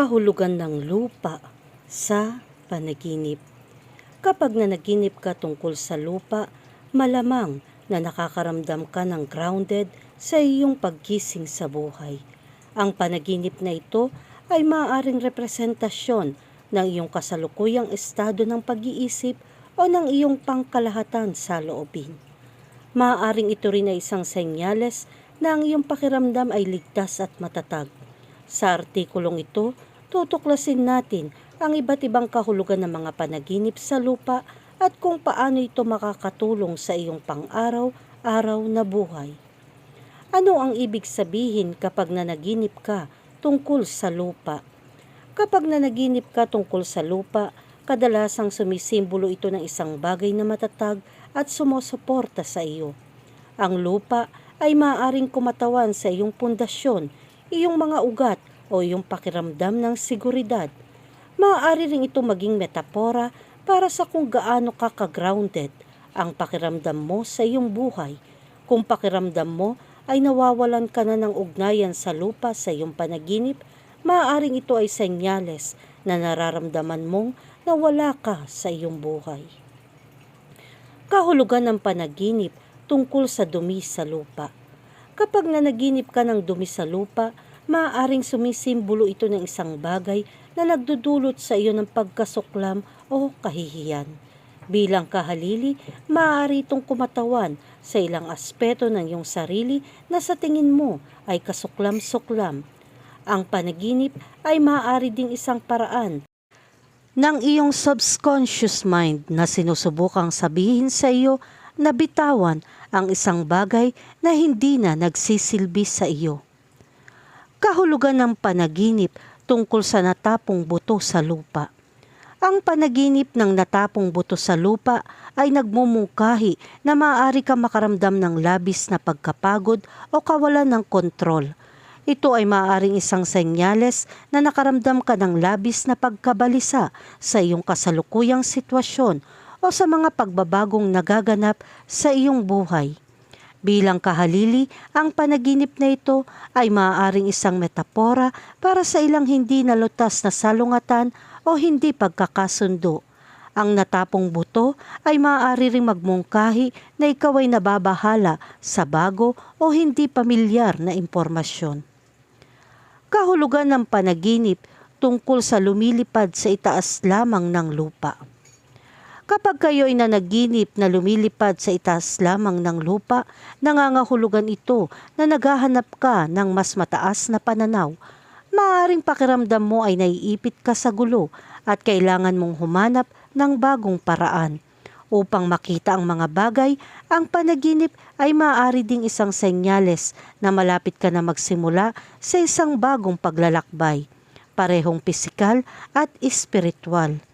kahulugan ng lupa sa panaginip. Kapag nanaginip ka tungkol sa lupa, malamang na nakakaramdam ka ng grounded sa iyong pagkising sa buhay. Ang panaginip na ito ay maaaring representasyon ng iyong kasalukuyang estado ng pag-iisip o ng iyong pangkalahatan sa loobin. Maaaring ito rin ay isang senyales na ang iyong pakiramdam ay ligtas at matatag. Sa artikulong ito, tutuklasin natin ang iba't ibang kahulugan ng mga panaginip sa lupa at kung paano ito makakatulong sa iyong pang-araw-araw na buhay. Ano ang ibig sabihin kapag nanaginip ka tungkol sa lupa? Kapag nanaginip ka tungkol sa lupa, kadalasang sumisimbolo ito ng isang bagay na matatag at sumusuporta sa iyo. Ang lupa ay maaaring kumatawan sa iyong pundasyon, iyong mga ugat o iyong pakiramdam ng seguridad. Maaari rin ito maging metapora para sa kung gaano ka ka-grounded ang pakiramdam mo sa iyong buhay. Kung pakiramdam mo ay nawawalan ka na ng ugnayan sa lupa sa iyong panaginip, maaaring ito ay senyales na nararamdaman mong na wala ka sa iyong buhay. Kahulugan ng panaginip tungkol sa dumi sa lupa. Kapag nanaginip ka ng dumi sa lupa, maaaring sumisimbolo ito ng isang bagay na nagdudulot sa iyo ng pagkasuklam o kahihiyan. Bilang kahalili, maaari itong kumatawan sa ilang aspeto ng iyong sarili na sa tingin mo ay kasuklam-suklam. Ang panaginip ay maaari ding isang paraan ng iyong subconscious mind na sinusubukang sabihin sa iyo na bitawan ang isang bagay na hindi na nagsisilbi sa iyo. Kahulugan ng panaginip tungkol sa natapong buto sa lupa. Ang panaginip ng natapong buto sa lupa ay nagmumungkahi na maaari ka makaramdam ng labis na pagkapagod o kawalan ng kontrol. Ito ay maaaring isang senyales na nakaramdam ka ng labis na pagkabalisa sa iyong kasalukuyang sitwasyon o sa mga pagbabagong nagaganap sa iyong buhay. Bilang kahalili, ang panaginip na ito ay maaaring isang metapora para sa ilang hindi nalutas na salungatan o hindi pagkakasundo. Ang natapong buto ay maaari ring magmungkahi na ikaw ay nababahala sa bago o hindi pamilyar na impormasyon. Kahulugan ng panaginip tungkol sa lumilipad sa itaas lamang ng lupa. Kapag kayo ay nanaginip na lumilipad sa itaas lamang ng lupa, nangangahulugan ito na naghahanap ka ng mas mataas na pananaw. Maaring pakiramdam mo ay naiipit ka sa gulo at kailangan mong humanap ng bagong paraan. Upang makita ang mga bagay, ang panaginip ay maaari ding isang senyales na malapit ka na magsimula sa isang bagong paglalakbay, parehong pisikal at espiritual.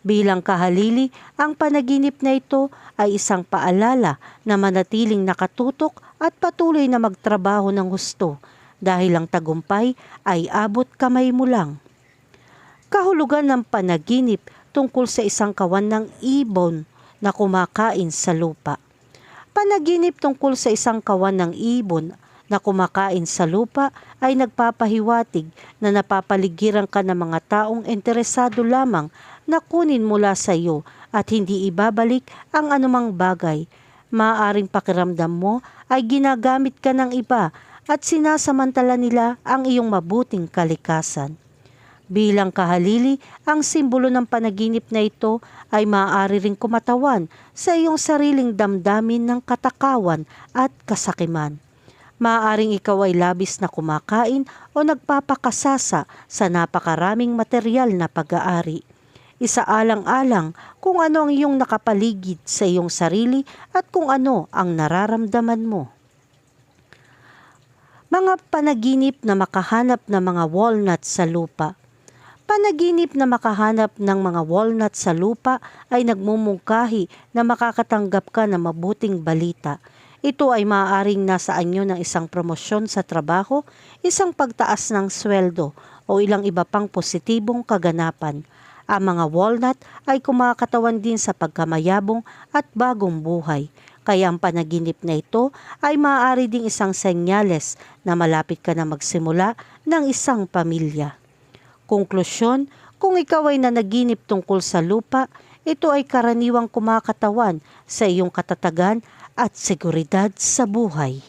Bilang kahalili, ang panaginip na ito ay isang paalala na manatiling nakatutok at patuloy na magtrabaho ng gusto dahil ang tagumpay ay abot kamay mo lang. Kahulugan ng panaginip tungkol sa isang kawan ng ibon na kumakain sa lupa. Panaginip tungkol sa isang kawan ng ibon na kumakain sa lupa ay nagpapahiwatig na napapaligiran ka ng mga taong interesado lamang na kunin mula sa iyo at hindi ibabalik ang anumang bagay. Maaring pakiramdam mo ay ginagamit ka ng iba at sinasamantala nila ang iyong mabuting kalikasan. Bilang kahalili, ang simbolo ng panaginip na ito ay maaari ring kumatawan sa iyong sariling damdamin ng katakawan at kasakiman. Maaaring ikaw ay labis na kumakain o nagpapakasasa sa napakaraming material na pag-aari isaalang-alang kung ano ang iyong nakapaligid sa iyong sarili at kung ano ang nararamdaman mo. Mga panaginip na makahanap ng mga walnut sa lupa. Panaginip na makahanap ng mga walnut sa lupa ay nagmumungkahi na makakatanggap ka ng mabuting balita. Ito ay maaaring nasa anyo ng isang promosyon sa trabaho, isang pagtaas ng sweldo o ilang iba pang positibong kaganapan. Ang mga walnut ay kumakatawan din sa pagkamayabong at bagong buhay. Kaya ang panaginip na ito ay maaari ding isang senyales na malapit ka na magsimula ng isang pamilya. Konklusyon, kung ikaw ay nanaginip tungkol sa lupa, ito ay karaniwang kumakatawan sa iyong katatagan at seguridad sa buhay.